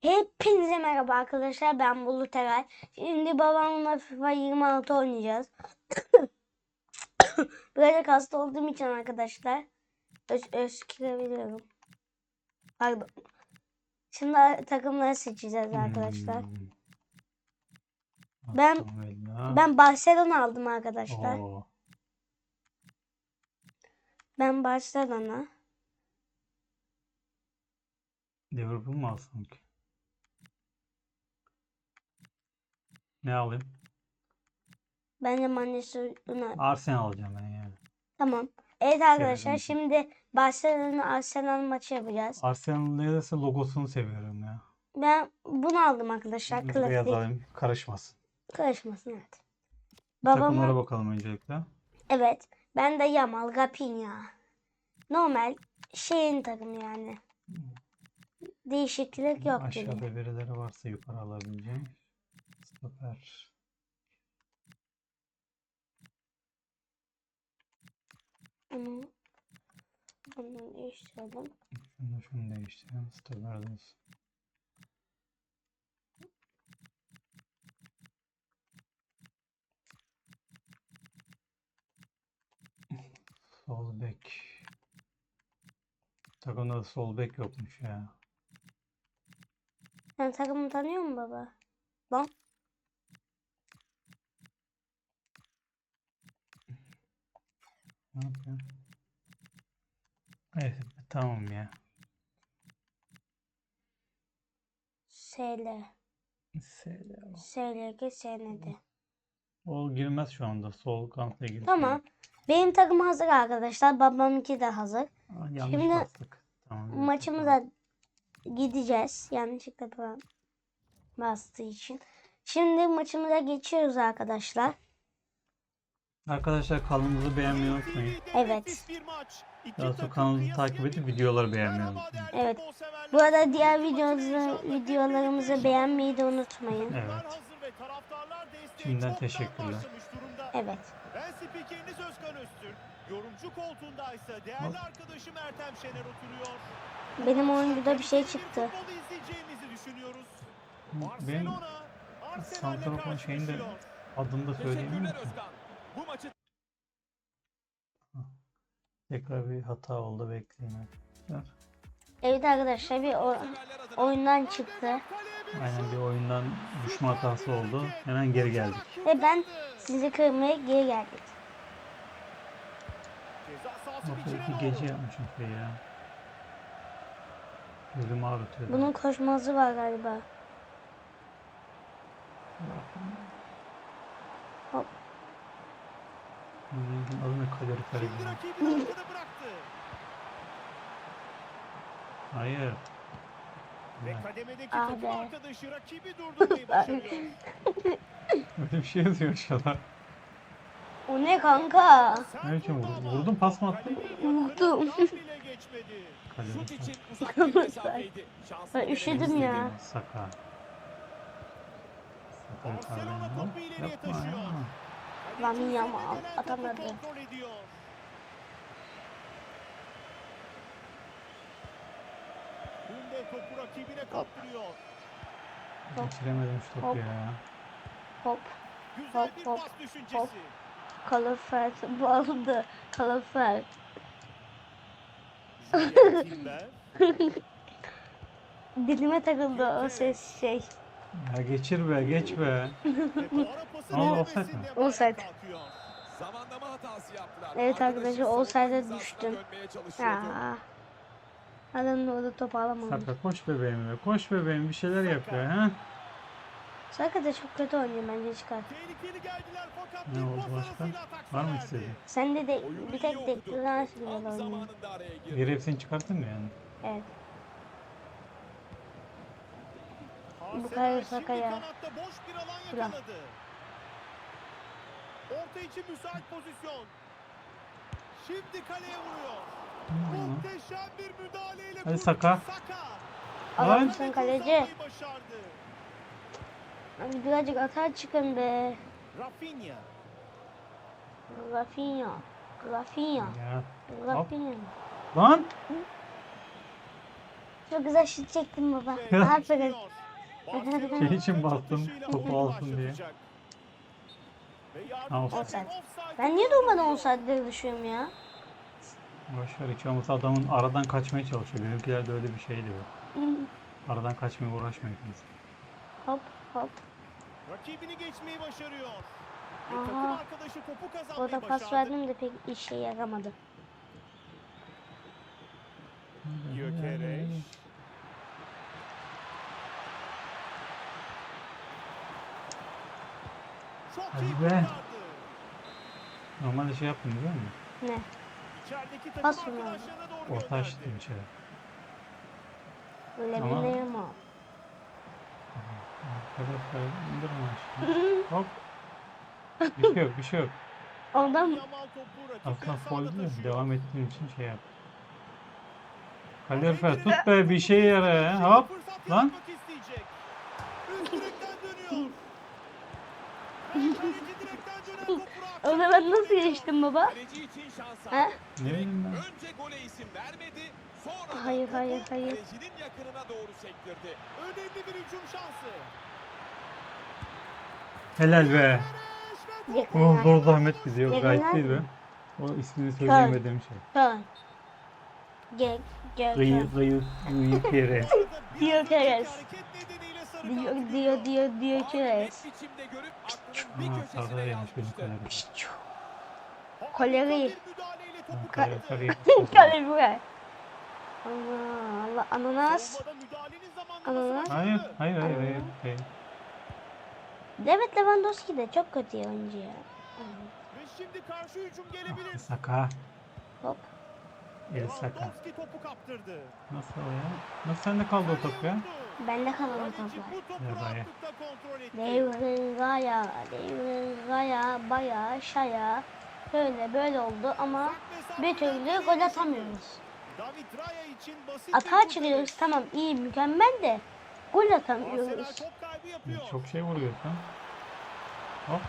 Hepinize merhaba arkadaşlar. Ben Bulut Eray. Şimdi babamla FIFA 26 oynayacağız. Birazcık hasta olduğum için arkadaşlar. Öz öskürebiliyorum. Pardon. Şimdi takımları seçeceğiz arkadaşlar. Hmm. Ben-. Ben Barcelona aldım arkadaşlar. Oo. Ben Barcelona. Liverpool mu alsam ki? Ne alayım? Ben de Manchester United. Arsenal alacağım ben yani. Tamam. Evet arkadaşlar Sevindim. şimdi Barcelona Arsenal maçı yapacağız. Arsenal'ın neredeyse logosunu seviyorum ya. Ben bunu aldım arkadaşlar. Biz beyaz Klasik. alayım. Karışmasın. Karışmasın evet. Takımlara Babama bakalım öncelikle. evet. Ben de Yamal, Raphinha. Normal şeyin takımı yani. Değişiklik yok. Aşağıda birileri varsa yukarı alabileceğim. Stoper. Onu, onu değiştirelim. Şunu şunu değiştirelim. De olsun. Sol bek. Takımda da sol bek yokmuş ya. Sen takımı tanıyor musun baba? Lan. Ne yapıyor? Evet, tamam ya. SL. Selam. SLG SND. O girmez şu anda. Sol kanatla ilgili. Tamam. Benim takım hazır arkadaşlar. Babamınki de hazır. Aa, yanlış Şimdi bastık. Tamam. Maçımıza gideceğiz. Yanlışlıkla falan bastığı için. Şimdi maçımıza geçiyoruz arkadaşlar. Arkadaşlar kanalımızı beğenmeyi unutmayın. Evet. Daha sonra kanalımızı takip edip videoları beğenmeyi unutmayın. Evet. Bu arada diğer videolarımızı, videolarımızı beğenmeyi de unutmayın. Evet. Şimdiden teşekkürler. Evet. Ben spikeriniz Özkan Öztürk. Yorumcu koltuğundaysa değerli arkadaşım Ertem Şener oturuyor. Benim oyuncuda bir şey çıktı. Futbolu izleyeceğimizi düşünüyoruz. Benim Barcelona, Arsenal'le santrafor şeyini de adını da söyleyeyim mi? Bu maçı Tekrar bir hata oldu bekleyin. arkadaşlar. Evet arkadaşlar bir o- oyundan çıktı. Aynen bir oyundan düşme hatası oldu. Hemen geri geldik. Ve ben sizi kırmaya geri geldim. ceza sahası Bak içine doğru. gece yapmışım şey ya. Gözüm ağrıtıyor. Bunun koşması var galiba. Hop. Adı ne kalorifer Şimdi gibi. rakibini arkada bıraktı. Hayır. Ve kademedeki Ah be. arkadaşı rakibi durdurmayı başarıyor. Öyle bir şey yazıyor aşağıda. O ne kanka? Ne biçim vurdun? Vurdun pas mı attın? Vurdum. geçmedi. Kalorifer. Ben üşüdüm ya. Saka. Saka Barcelona topu ileriye taşıyor. Lamine Yamal atamadı. topu rakibine kaptırıyor. Geçiremedim şu Hop. topu ya. Hop. Güzel Hop, hop, düşüncesi. hop. Kalorifer bağladı. Timber. Dilime takıldı o ses şey. Ya geçir be geç be. Ama offside mi? kalkıyor. Zamanlama hatası yaptılar. Evet arkadaşlar, hizasına düştüm. Ya. Adam da orada top alamamış. Saka koş bebeğim be. Koş bebeğim bir şeyler yap ya. Ha? Saka da çok kötü oynuyor bence çıkar. Tehlikeli geldiler fakat Ne bir oldu başka? Var mı istediğin? Sen de, de bir tek okudu. deklarasyon Tam oynuyor. zamanında araya girdi. Geri hepsini çıkarttın mı yani? Evet. Bu kadar Saka ya. boş bir alan Ulan. yakaladı. Orta için müsait pozisyon. Şimdi kaleye vuruyor. Muhteşem bir müdahaleyle Hadi. Saka. Saka. Lan. Adamsın kaleci. Abi birazcık atar çıkın be. Rafinha. Rafinha. Rafinha. Rafinha. Lan! Çok güzel şut çektim baba. Geçiriyor. Barcelona Şey için bastım, topu alsın diye. Ha, offside. Ben niye durmadan 10 saattir düşüyorum ya? Boşver hiç olmazsa adamın aradan kaçmaya çalışıyor. Benimkilerde öyle bir şey de yok. Aradan kaçmaya uğraşmıyor kimse. Hop hop. Rakibini geçmeyi başarıyor. Ve Aha. takım arkadaşı topu kazanmayı Orada pas başardı. verdim de pek işe yaramadı. Gyökeres. Çok Hadi iyi be. kurtardı. Normalde şey yaptım biliyor musun? Ne? İçerideki takım Pas mı arkadaşlarına doğru Orta gönderdi. içeri. Levin'im o. Arkadaşlar indirme aşağı. Hop. Bir şey yok bir şey yok. Ondan Yamal topu Aslında sahada foul değil mi? taşıyor. Devam ettiğim için şey yap. Kalorifer tut be bir şey yara ya. Hop. Fırsat Lan. yaratmak Ona ben nasıl geçtim baba? Kaleci için şans He? Önce gole isim vermedi. Sonra Hayır, hayır, hayır. kalecinin yakınına doğru sektirdi. Önemli bir hücum şansı. Helal be. Oh zor zahmet bizi yok gayet değil be. O ismini söyleyemediğim şey. Tamam. Gel gel. Gıyı gel. gıyı gıyı kere. Diyor Keres. Diyor diyor diyor diyor köşesine sağda yemiş benim. Harika Koleri. kaptı. yemiş. Kalemi buraya. Allah Allah ananas. Ananas. Hayır hayır hayır hayır. hayır. David Lewandowski de çok kötü oyuncu ya. Ve şimdi karşı hücum gelebilir. Saka. Hop. El Saka. Lewandowski topu kaptırdı. Nasıl o ya? Nasıl sende kaldı o top ya? Bende kalan Kaleci toplar. etti. Devrin gaya, devrin gaya, baya, şaya. Böyle böyle oldu ama bir türlü gol atamıyoruz. David Raya için basit bir Atağa çıkıyoruz tamam iyi mükemmel de gol atamıyoruz. Çok şey vuruyorsun. Hop.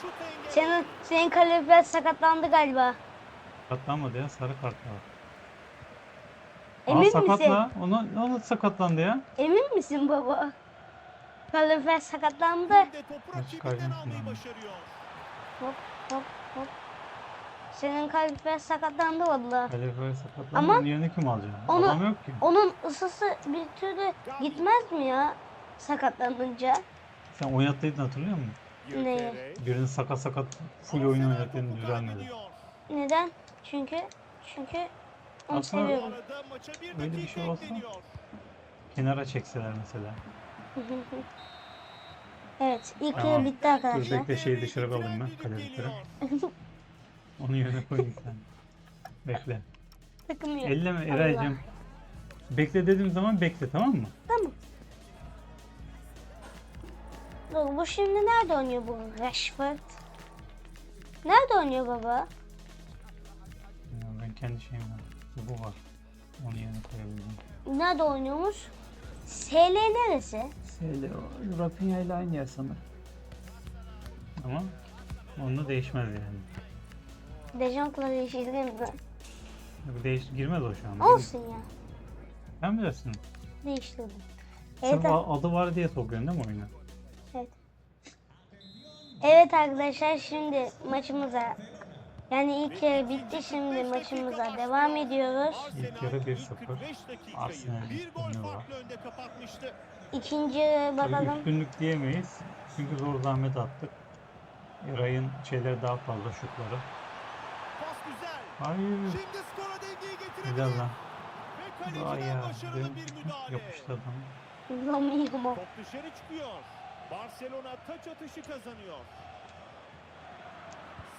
Şut engel. Senin, senin kalorifer sakatlandı galiba. Sakatlanmadı ya sarı kart var. Aa Emin misin? sakatla. Ona, ona sakatlandı ya. Emin misin baba? Kalorifer sakatlandı. Şimdi topu Nasıl rakibinden almayı başarıyor. Hop hop hop. Senin kalorifer sakatlandı valla. Kalorifer sakatlandı. Ama Onun yerine kim alacak? onu- Adam yok ki. Onun ısısı bir türlü gitmez mi ya sakatlanınca? Sen oynattıydın hatırlıyor musun? Ne? Gyökeres. Birinin sakat sakat full oyun Arsenal topu kaybediyor. Neden? Çünkü çünkü onu Aslında- seviyorum. maça bir Öyle bir dakika şey olsa-. Kenara çekseler mesela. evet ilk Tamam. yarı bitti Dur arkadaşlar. bekle şeyi dışarı alayım ben geliyor. Onun yerine koyayım sen. Bekle. Takılmıyor. Elleme Eray'cığım. Bekle dediğim zaman bekle tamam mı? Tamam. Dur bu şimdi nerede oynuyor bu Rashford? Nerede oynuyor baba? Ya ben kendi şeyim var. Bu var. Onun yerine koyabilirim. Nerede oynuyormuş? SL neresi? Seyle o. Rafinha ile aynı yer sanırım. Ama onunla değişmez yani. Dejonk'la değiştirdim ben. Bu değiş girmez o şu an. Olsun ya. Sen bilirsin. Değiştirdim. Evet, a- adı var diye sokuyorsun değil mi oyuna? evet. Evet arkadaşlar şimdi maçımıza yani ilk yarı bitti şimdi maçımıza devam ediyoruz. İlk yarı 1-0. 45 dakikayı Arsenal bir gol üstünlüğü var. farklı önde kapatmıştı. İkinci bakalım. üstünlük diyemeyiz. Çünkü zor zahmet attık. Eray'ın şeyleri daha fazla şutları. Hayır. Şimdi skora dengeyi getirebilir. Güzel lan. Vay ya. başarılı Dön- bir müdahale. Yapıştı adam. Romeo. Top dışarı çıkıyor. Barcelona taç atışı kazanıyor.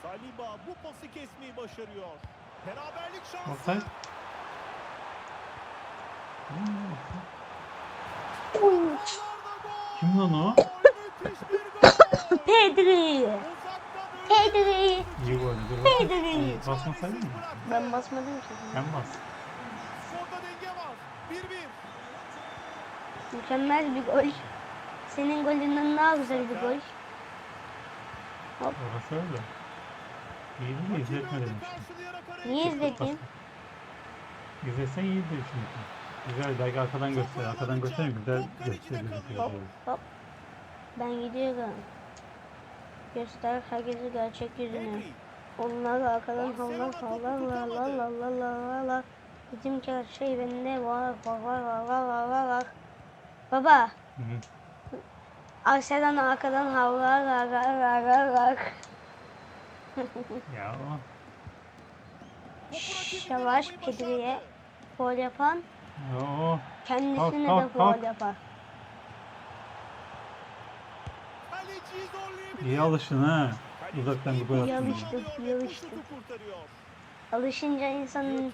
Saliba bu pası kesmeyi başarıyor. Beraberlik şansı. Offside. Kim lan o? Pedri. Pedri. İyi gol. Pedri. İyi, Basmasaydın mı? Ben basmadım ki. Ben bas. Skorda denge var. 1-1. Mükemmel bir gol. Senin golünden daha güzel bir gol. Orası öyle. İyi de izletme demiş. Niye izledin? İzlesen iyi çünkü. Güzel belki arkadan göster. Arkadan göster güzel şey gösteriyor. Hop hop. Ben gidiyorum. Göster herkesi gerçek yüzünü. Onlar arkadan havlar havlar la la la la la la la. Bizim gerçeği şey bende var var var var var var var. Baba. Hı hı. Arkadan arkadan havlar var var var var. Ya o. Yavaş Pedri'ye gol yapan Ya o. kendisine Kalk, de kalk, kalk. gol yapar. Kaleciyi zorlayabilir. İyi alışın ha. Uzaktan bir gol İyi attın. Alıyor iyi. Alışınca insanın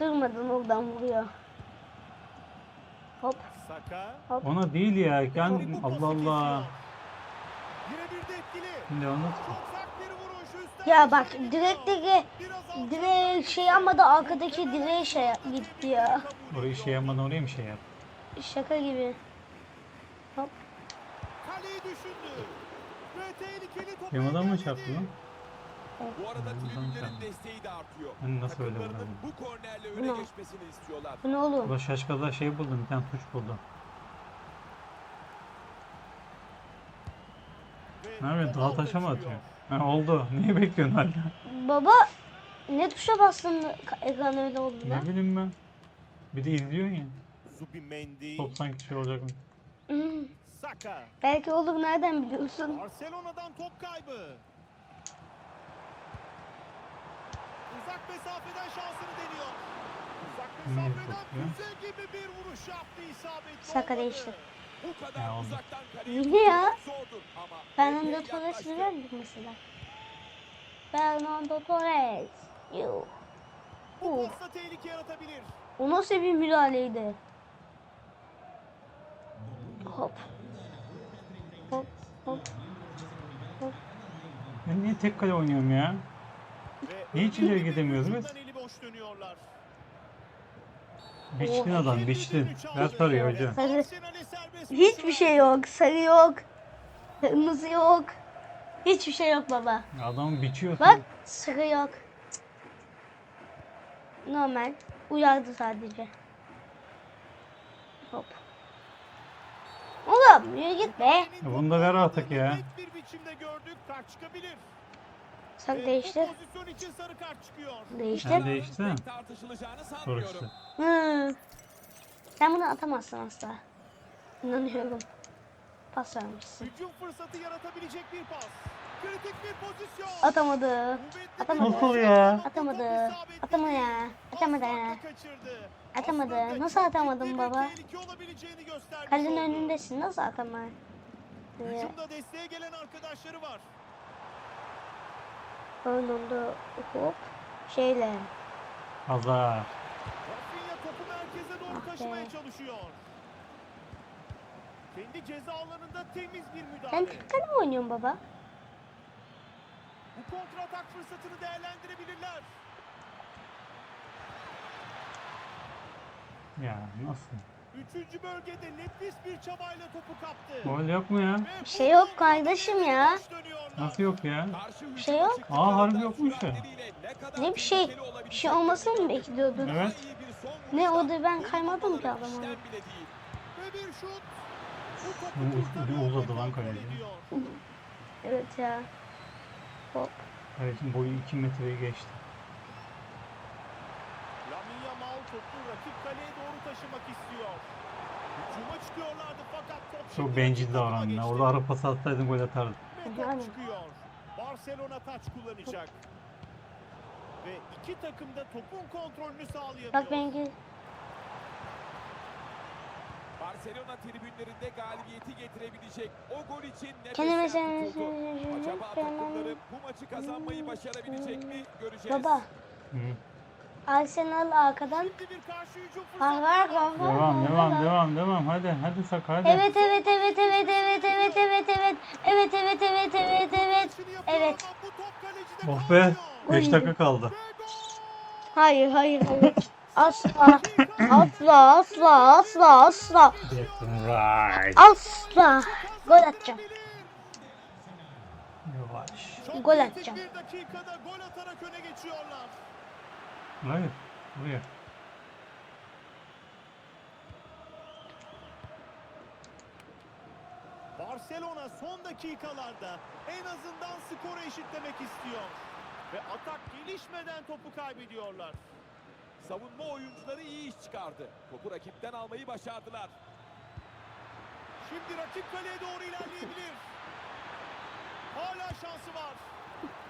durmadan oradan vuruyor. Hop Saka. hop. Ona değil ya. Yani Allah Allah. kesiyor. Birebir de etkili. Şimdi onu Çok sert bir Ya bak alçak direğe şey ama da arkadaki direğe şey gitti ya. orayı şey yapmadan oraya mı şey yap? Şaka gibi. Hop. Kaleyi düşündü. Ve tehlikeli topu Yamadan mı çarptı lan? Bu arada tribünlerin desteği de artıyor. Hani nasıl öyle vuralım? bu kornerle öne ne? geçmesini istiyorlar. Bu ne oğlum? Ula şaşkada şey buldum. Bir tane tuş buldum. Ne yapıyorsun? topu Dağa taşa mı atıyor? Ha oldu. Niye bekliyorsun hala? Baba ne tuşa bastın da ekran öyle oldu lan? Ne bileyim ben. Bir de izliyorsun ya. Zubimendi. Top sanki şey olacak mı? Hmm, Saka. Belki olur nereden biliyorsun? Barcelona'dan top kaybı. Uzak mesafeden şansını deniyor. Uzak mesafeden füze gibi bir vuruş yaptı isabetli Saka değişti. Bu kadar Ya oldu. uzaktan ya. zordur ama Fernando Torres güzeldi mesela. Fernando Torres. Yuh. Bu pasla tehlike yaratabilir. O nasıl bir müdahaleydi? Hop. Hop hop. Ben niye tek kale oynuyorum ya? Ve Niye hiç ileri önemli bir gidemiyoruz biz? Biçtin adam biçtin. Ver parayı hoca. Sarı. Hiçbir şey yok. Sarı yok. Kırmızı yok. Hiçbir şey yok baba. Adam biçiyor. Bak sarı yok. Normal. Uyardı sadece. Hop. Oğlum yürü git be. Ya bunu da ver artık ya. Net bir biçimde gördük. Çıkabilir. Sen e, değiştir. Değiştir. Sen değişti mi? Doğru işte. Sen bunu atamazsın asla. İnanıyorum. Pas vermişsin. Hücum fırsatı yaratabilecek bir pas. Kritik bir pozisyon. Atamadı. Atamadı. Nasıl ya? Atamadı. Atamadı ya. Atamadı ya. Atamadı. Nasıl atamadın baba? Kalenin önündesin. Nasıl atamadın? Hücumda desteğe gelen arkadaşları var. Önünde hop. Şeyle. Hazar. Rafinha topu merkeze doğru Ah be. taşımaya çalışıyor. Kendi ceza alanında temiz bir müdahale. tek kale mi oynuyorsun baba? Bu kontratak fırsatını değerlendirebilirler. Ya nasıl? Üçüncü bölgede nefis bir çabayla topu kaptı. Gol yok mu ya? Şey yok kardeşim ya. Nasıl yok ya? Şey yok. Aa harbi yokmuş ya. Ne bir şey? Bir şey olmasını mı bekliyordun? Evet. Ne oldu ben kaymadım ki adama. Bu bir uzadı lan kaleci. evet ya. Hop. Kalecinin boyu 2 metreyi geçti. Topu rakip kaleye doğru taşımak istiyor. Hücuma çıkıyorlardı fakat top Çok bencil geçti. Orada ara pas atsaydın gol atardın. Ve top Yani. çıkıyor. Barcelona taç kullanacak. Ve iki takım da topun kontrolünü sağlayamıyor. Bak benimki. Barcelona tribünlerinde galibiyeti getirebilecek o gol için sen- tutuldu. Acaba takımları bu maçı kazanmayı başarabilecek mi göreceğiz. Baba. Hı. Arsenal arkadan. Var var var. Devam devam devam devam. Hadi hadi sak hadi. Evet evet evet evet evet evet evet evet evet evet evet evet evet evet. Oh be. kalmıyor. 5 dakika kaldı. Hayır hayır hayır. Asla asla asla asla asla asla gol atacağım. Yavaş. Gol atacağım. Bir dakikada gol atarak öne geçiyorlar. Hayır. Buraya. Barcelona son dakikalarda en azından skoru eşitlemek istiyor. Ve atak gelişmeden topu kaybediyorlar. Savunma oyuncuları iyi iş çıkardı. Topu rakipten almayı başardılar. Şimdi rakip kaleye doğru ilerleyebilir. Hala şansı var.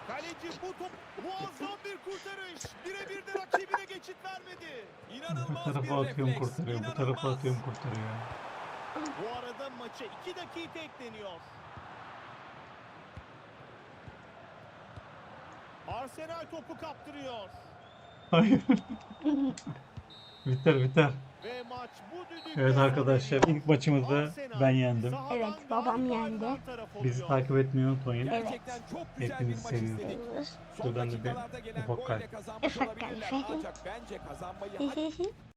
Kaleci bu top muazzam bir kurtarış. Birebir de rakibine geçit vermedi. Bu İnanılmaz tarafa bir atıyorum refleks. kurtarıyor. Bu tarafa İnanılmaz. atıyorum kurtarıyor. Bu arada maça 2 dakika ekleniyor. Arsenal topu kaptırıyor. Hayır. biter biter. Evet arkadaşlar ilk maçımızda Arsenal ben yendim. Evet, babam yendi. Bizi takip etmeyi unutmayın. Evet. Gerçekten çok güzel Hepinizi. Son Şuradan da bir ufak kalp. Ufak kalp.